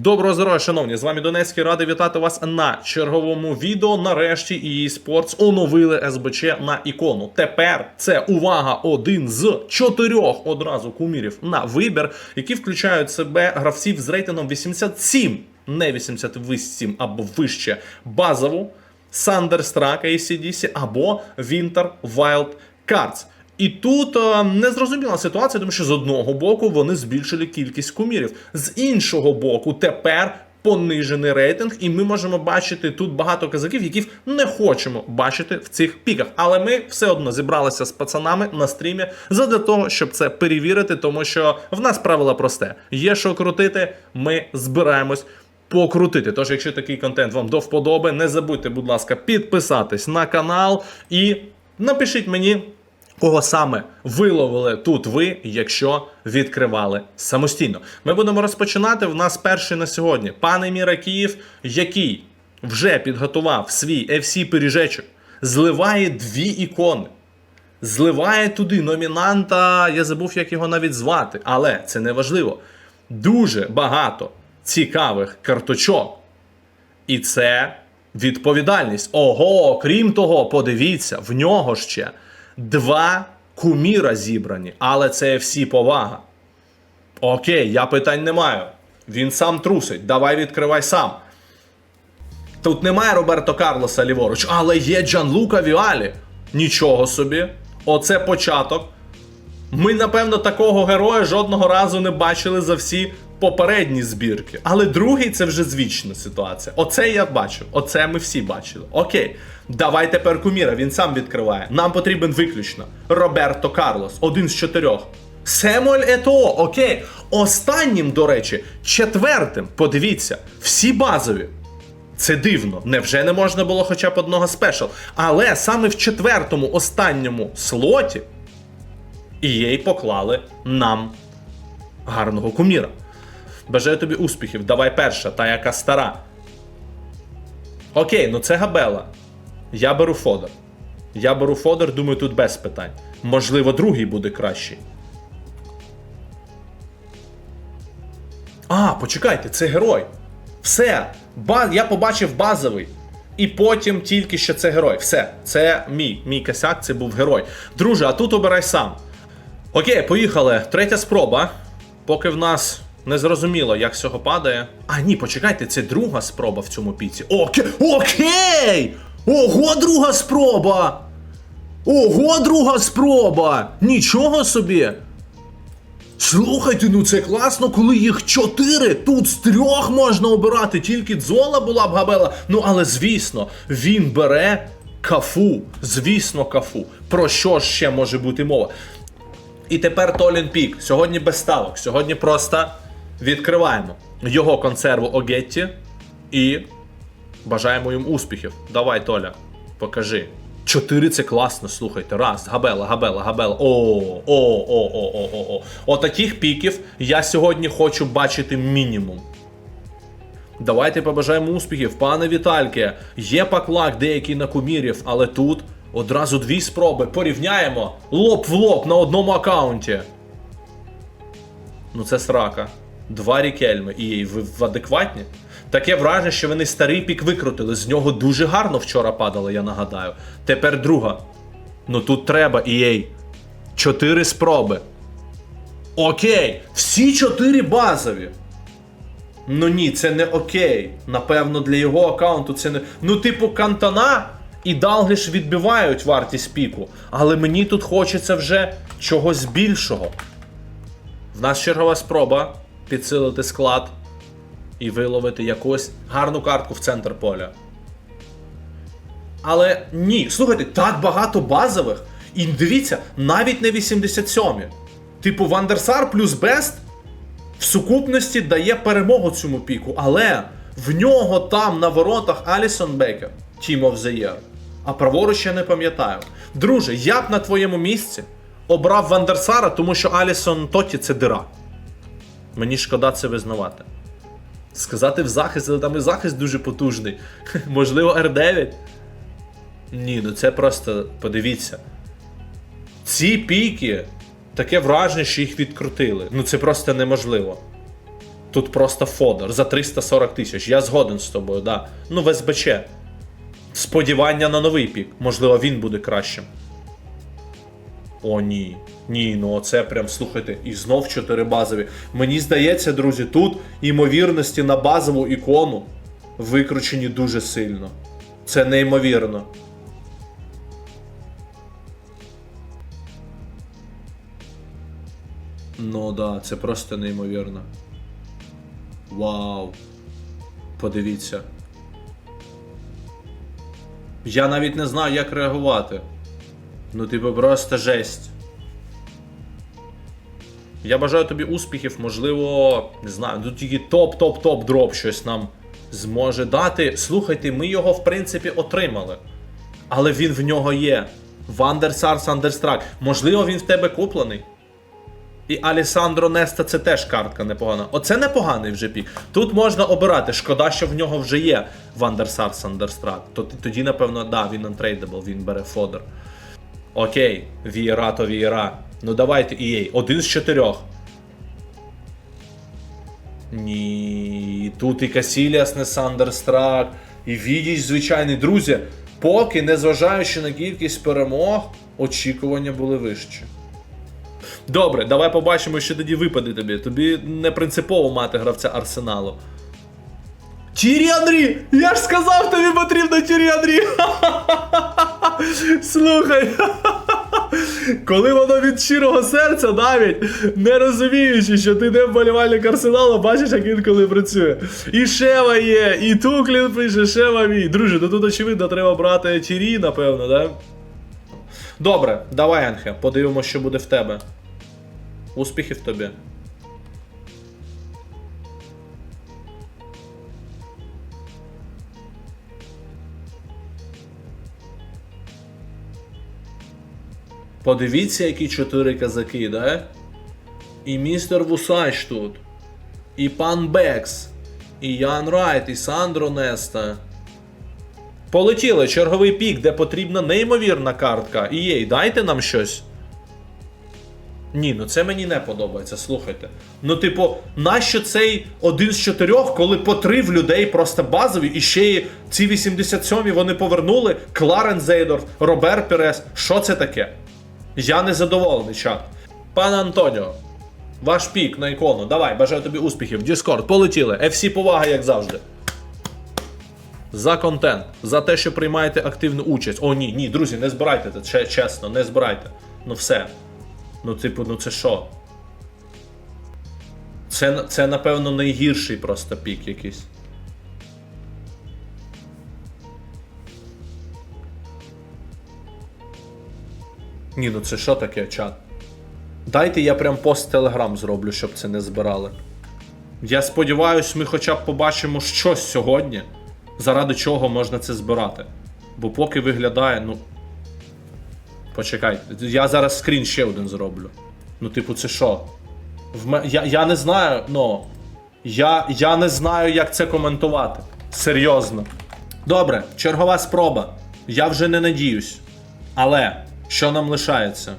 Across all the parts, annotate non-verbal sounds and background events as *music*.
Доброго здоров'я, шановні! З вами Донецький радий вітати вас на черговому відео. Нарешті EA Sports оновили СБЧ на ікону. Тепер це увага один з чотирьох одразу кумірів на вибір, які включають в себе гравців з рейтингом 87, не 88 або вище базову, Thunderstruck ACDC або Winter Wild Cards. І тут е, незрозуміла ситуація, тому що з одного боку вони збільшили кількість кумірів, з іншого боку, тепер понижений рейтинг, і ми можемо бачити тут багато казаків, яких не хочемо бачити в цих піках. Але ми все одно зібралися з пацанами на стрімі задля того, щоб це перевірити, тому що в нас правило просте: є що крутити, ми збираємось. Покрутити. Тож, якщо такий контент вам до вподоби, не забудьте, будь ласка, підписатись на канал і напишіть мені, Кого саме виловили тут ви, якщо відкривали самостійно? Ми будемо розпочинати. В нас перший на сьогодні. Пане Міра Київ, який вже підготував свій FC пиріжечок, зливає дві ікони. Зливає туди номінанта, я забув, як його навіть звати, але це не важливо. Дуже багато цікавих карточок. І це відповідальність. Ого, крім того, подивіться, в нього ще два куміра зібрані, але це всі повага. Окей, я питань не маю. Він сам трусить. Давай відкривай сам. Тут немає Роберто Карлоса ліворуч, але є Джанлука Віалі. Нічого собі. Оце початок. Ми, напевно, такого героя жодного разу не бачили за всі попередні збірки. Але другий це вже звична ситуація. Оце я бачив. Оце ми всі бачили. Окей, давай тепер куміра, він сам відкриває. Нам потрібен виключно Роберто Карлос, один з чотирьох. Семуель Етоо, окей. Останнім, до речі, четвертим, подивіться, всі базові. Це дивно. Невже не можна було хоча б одного спешл? Але саме в четвертому останньому слоті EA поклали нам гарного куміра. Бажаю тобі успіхів. Давай перша, та яка стара. Окей, ну це Габела. Я беру Фодор. Я беру Фодор, думаю, тут без питань. Можливо, другий буде кращий. А, почекайте, це герой. Все. Ба... Я побачив базовий. І потім тільки що це герой. Все, це мій. Мій косяк, це був герой. Друже, а тут обирай сам. Окей, поїхали. Третя спроба. Поки в нас не зрозуміло, як з цього падає. А, ні, почекайте, це друга спроба в цьому піці. Окей! Окей! Ого, друга спроба! Ого, друга спроба! Нічого собі! Слухайте, ну це класно, коли їх чотири. Тут з трьох можна обирати, тільки дзола була б габела. Ну але звісно, він бере кафу. Звісно, кафу. Про що ж ще може бути мова? І тепер Толін Пік. Сьогодні без ставок. Сьогодні просто відкриваємо його консерву Огетті і бажаємо їм успіхів. Давай, Толя, покажи. Чотири це класно, слухайте. Раз, габела, габела, габела. О, о, о, о, о, о, о. Отаких піків я сьогодні хочу бачити мінімум. Давайте побажаємо успіхів, пане Вітальке. Є паклак деякий на кумірів, але тут одразу дві спроби. Порівняємо лоб в лоб на одному аккаунті. Ну це срака. Два рікельми. І ви в адекватні? Таке враження, що вони старий пік викрутили. З нього дуже гарно вчора падало, я нагадаю. Тепер друга. Ну тут треба, EA. Чотири спроби. Окей. Всі чотири базові. Ну ні, це не окей. Напевно, для його аккаунту це не. Ну, типу, Кантана і Далгліш відбивають вартість піку. Але мені тут хочеться вже чогось більшого. В нас чергова спроба підсилити склад і виловити якусь гарну картку в центр поля. Але ні, слухайте, так багато базових. І дивіться, навіть не 87-мі. Типу, Вандерсар плюс Бест в сукупності дає перемогу цьому піку, але в нього там на воротах Алісон Бекер, Team of. А праворуч я не пам'ятаю. Друже, я б на твоєму місці обрав Вандерсара, тому що Алісон Тоті це дира. Мені шкода це визнавати. Сказати в захист, але там і захист дуже потужний. *laughs* Можливо, R9. Ні, ну це просто подивіться. Ці піки, таке враження, що їх відкрутили. Ну це просто неможливо. Тут просто фодер за 340 тисяч. Я згоден з тобою, да. Ну, в СБЧ. Сподівання на новий пік. Можливо, він буде кращим. О, ні. Ні, ну це прям слухайте, і знов 4 базові. Мені здається, друзі, тут імовірності на базову ікону викручені дуже сильно. Це неймовірно. Ну да, це просто неймовірно. Вау. Подивіться. Я навіть не знаю, як реагувати. Ну, типу, просто жесть. Я бажаю тобі успіхів, можливо, не знаю, тут тільки топ-топ-топ дроп щось нам зможе дати. Слухайте, ми його, в принципі, отримали. Але він в нього є. Вандерсар Сандерстрак. Можливо, він в тебе куплений. І Алісандро Неста це теж картка непогана. Оце непоганий вже пік. Тут можна обирати. Шкода, що в нього вже є Вандерсар Сандерстрак. Тоді, напевно, да, він untradeable, він бере фодер. Окей, вієра то вієра. Ну давайте EA. Один з чотирьох. Ні, тут і Касіліас не Сандерстрак, і Відіч звичайний. Друзі, поки, незважаючи на кількість перемог, очікування були вищі. Добре, давай побачимо, що тоді випаде тобі. Тобі не принципово мати гравця арсеналу. Тірі Анрі! Я ж сказав, тобі потрібно Тірі Анрі! *laughs* Слухай. *laughs* Коли воно від щирого серця навіть не розуміючи, що ти не вболівальник арсеналу, бачиш, як він коли працює. І Шева є, і Туклін пише, Шева мій. Друже, ну тут очевидно треба брати Тірі, напевно, да? Добре, давай, Анхе, подивимося, що буде в тебе. Успіхів тобі. Подивіться, які чотири казаки, да? І містер Вусач тут. І пан Бекс. І Ян Райт, і Сандро Неста. Полетіли черговий пік, де потрібна неймовірна картка. І Ієй, дайте нам щось. Ні, ну це мені не подобається, слухайте. Ну, типу, нащо цей один з чотирьох, коли по три в людей просто базові, і ще й ці 87-і вони повернули Кларен Зейдорф, Робер Перес. Що це таке? Я не задоволений, чат. Пане Антоніо, ваш пік на ікону. Давай, бажаю тобі успіхів. Діскорд, полетіли. FC повага, як завжди. За контент, за те, що приймаєте активну участь. О, ні, ні, друзі, не збирайте це, чесно, не збирайте. Ну все. Ну, типу, ну це що? Це, це, напевно, найгірший просто пік якийсь. Ні, ну це що таке, чат? Дайте я прям пост Телеграм зроблю, щоб це не збирали. Я сподіваюсь, ми хоча б побачимо щось сьогодні, заради чого можна це збирати. Бо поки виглядає, ну. Почекай, я зараз скрін ще один зроблю. Ну, типу, це що? В я, я не знаю, ну. Я, я не знаю, як це коментувати. Серйозно. Добре, чергова спроба. Я вже не надіюсь. Але що нам лишається?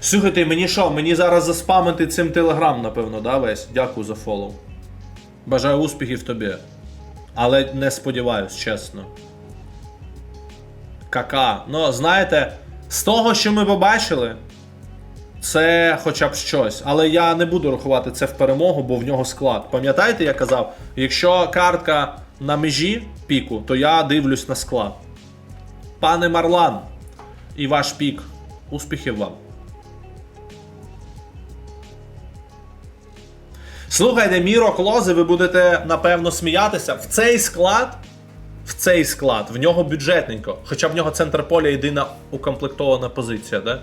Слухайте, мені що, мені зараз заспамити цим телеграм, напевно, да, весь? Дякую за фоллоу. Бажаю успіхів тобі. Але не сподіваюсь, чесно. Кака. Ну, знаєте, з того, що ми побачили, це хоча б щось. Але я не буду рахувати це в перемогу, бо в нього склад. Пам'ятаєте, я казав, якщо картка на межі піку, то я дивлюсь на склад. Пане Марлан, і ваш пік. Успіхів вам. Слухайте, Міро Клози, ви будете напевно сміятися. В цей склад, в цей склад, в нього бюджетненько. Хоча в нього центр поля єдина укомплектована позиція, да?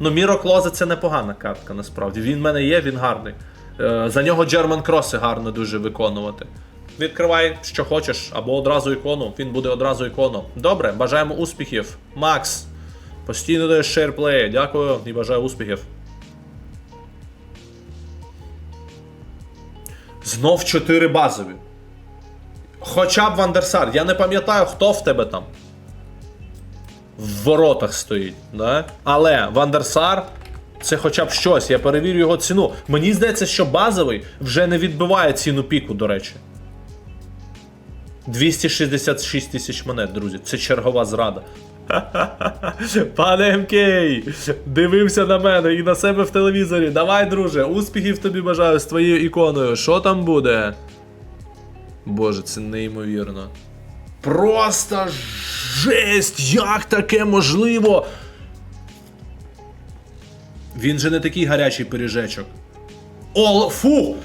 Ну, Міро Клозе це непогана картка, насправді. Він в мене є, він гарний. Е, за нього Джерман Кроси гарно дуже виконувати. Відкривай, що хочеш, або одразу ікону, він буде одразу ікону. Добре, бажаємо успіхів. Макс, постійно даєш шерплеї. Дякую і бажаю успіхів. Знов 4 базові. Хоча б Вандерсар. Я не пам'ятаю, хто в тебе там. В воротах стоїть. Да? Але Вандерсар Це хоча б щось, я перевірю його ціну. Мені здається, що базовий вже не відбиває ціну піку, до речі. 266 тисяч монет, друзі. Це чергова зрада. *laughs* Пане МК, дивився на мене і на себе в телевізорі. Давай, друже, успіхів тобі бажаю з твоєю іконою. Що там буде? Боже, це неймовірно. Просто жесть! Як таке можливо? Він же не такий гарячий пиріжечок. О, фу!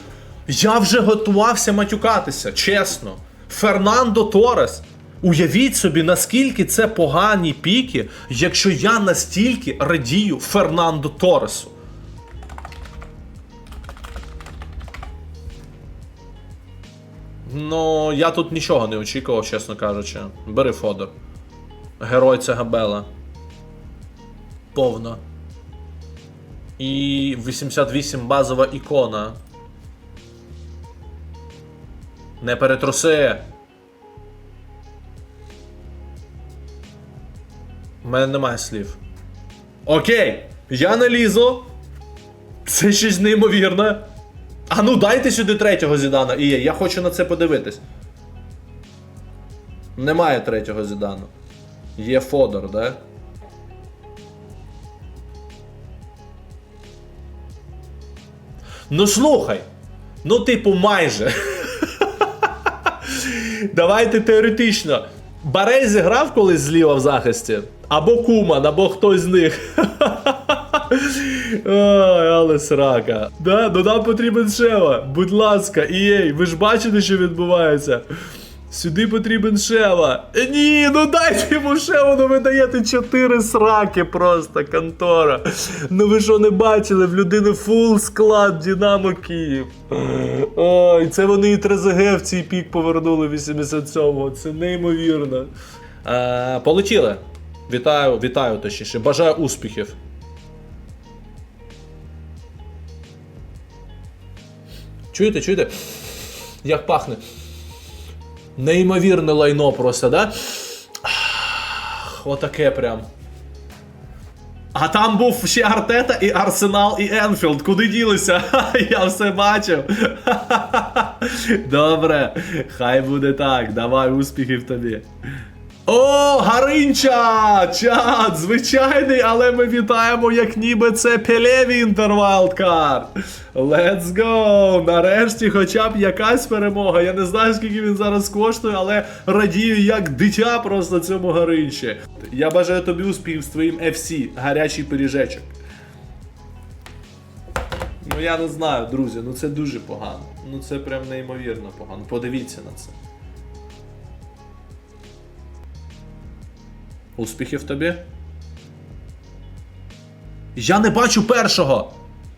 Я вже готувався матюкатися, чесно. Фернандо Торес. Уявіть собі, наскільки це погані піки, якщо я настільки радію Фернандо Торесу. Ну, я тут нічого не очікував, чесно кажучи. Бери Фодор. Герой це Габела. Повно. І 88 базова ікона. Не перетруси. Мене немає слів. Окей, я не лізу. Це щось неймовірне. А ну дайте сюди третього зідана. І я хочу на це подивитись. Немає третього зідану. Є Фодор, да? Ну слухай. Ну, типу, майже. *laughs* Давайте теоретично. Барезі грав колись зліва в захисті. Або Куман, або хтось з них. *laughs* Ой, але срака. Да, ну нам потрібен Шева. Будь ласка, ієй, ви ж бачите, що відбувається. Сюди потрібен Шева. Ні, ну дайте йому Шеву, ну ви даєте 4 сраки просто, контора. Ну ви що не бачили, в людини фул склад Динамо Київ. Ой, це вони і Трезеге в цей пік повернули 87-го. Це неймовірно. Е, полетіли. Вітаю, вітаю точніше. Бажаю успіхів. Чуєте, чуєте? Як пахне? Неймовірне лайно просто, да? Отаке прям. А там був ще Артета і Арсенал і Енфілд. Куди ділися? *laughs* Я все бачив. *laughs* Добре, хай буде так. Давай успіхів тобі. О, Гаринча! Чат! Звичайний, але ми вітаємо, як ніби це Пеле Вінтер Wildcard. Let's go! Нарешті хоча б якась перемога. Я не знаю, скільки він зараз коштує, але радію як дитя просто цьому Гаринчі. Я бажаю тобі успіхів з твоїм FC, гарячий пиріжечок. Ну я не знаю, друзі, ну це дуже погано. Ну це прям неймовірно погано. Подивіться на це. Успіхів тобі. Я не бачу першого.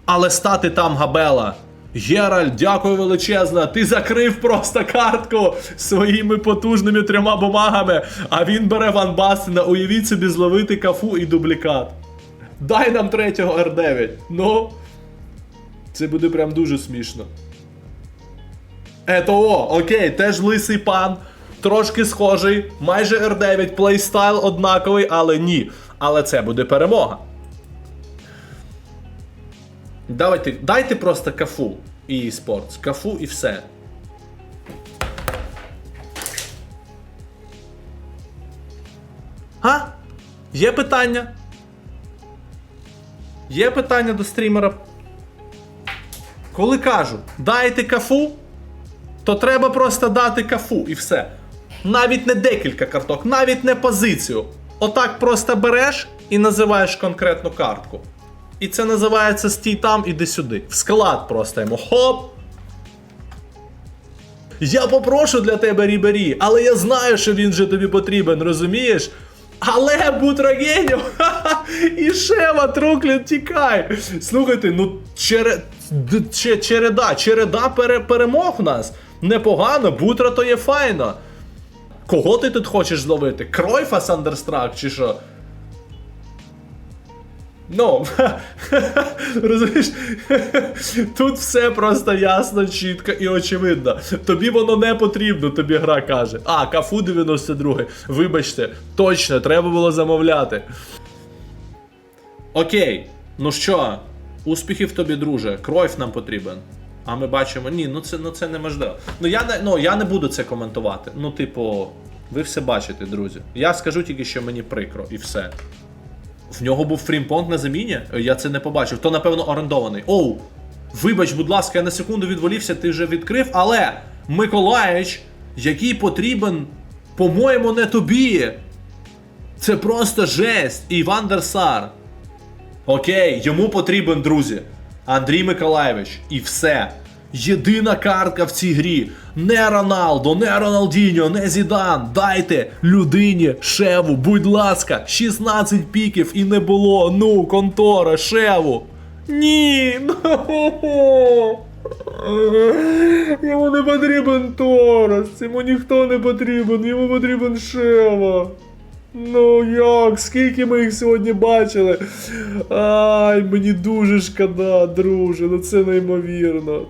Але стати там Габела. Геральт, дякую величезно. Ти закрив просто картку своїми потужними трьома бумагами, а він бере Ван Бастена. Уявіть собі зловити кафу і дублікат. Дай нам третього R9. Ну. Це буде прям дуже смішно. Ето о, окей, теж лисий пан. Трошки схожий, майже R9, плейстайл однаковий, але ні. Але це буде перемога. Давайте, дайте просто кафу і спорт. Кафу і все. А? Є питання? Є питання до стрімера? Коли кажу, дайте кафу, то треба просто дати кафу і все. Навіть не декілька карток, навіть не позицію. Отак просто береш і називаєш конкретну картку. І це називається стій там, іди сюди. В склад просто йому хоп. Я попрошу для тебе Рібері, але я знаю, що він же тобі потрібен, розумієш? Але Бутрагенів *laughs* і Шева Труклін тікай. Слухайте, ну чере, череда, череда пере, перемог нас. Непогано, Бутра то є файно. Кого ти тут хочеш зловити? Кройфа Сандерстрак чи що? Ну, *laughs* розумієш, *laughs* тут все просто ясно, чітко і очевидно. Тобі воно не потрібно, тобі гра каже. А, Кафу 92. Вибачте, точно, треба було замовляти. Окей. Ну що, успіхів тобі, друже. Кройф нам потрібен. А ми бачимо, ні, ну це, ну це неможливо. Ну я не, ну я не буду це коментувати. Ну, типу, ви все бачите, друзі. Я скажу тільки, що мені прикро, і все. В нього був фрімпонг на заміні? Я це не побачив. То, напевно, орендований. Оу! Вибач, будь ласка, я на секунду відволівся, ти вже відкрив, але Миколаїч, який потрібен, по-моєму, не тобі. Це просто жесть. Іван Дерсар. Окей, йому потрібен, друзі. Андрій Миколаєвич. І все. Єдина картка в цій грі. Не Роналдо, не Роналдіньо, не Зідан. Дайте людині шеву, будь ласка, 16 піків і не було. Ну, контора, шеву. Ні. *laughs* Йому не потрібен Торос, йому ніхто не потрібен, йому потрібен Шева. Ну як, скільки ми їх сьогодні бачили? Ай, мені дуже шкода, друже, ну це неймовірно.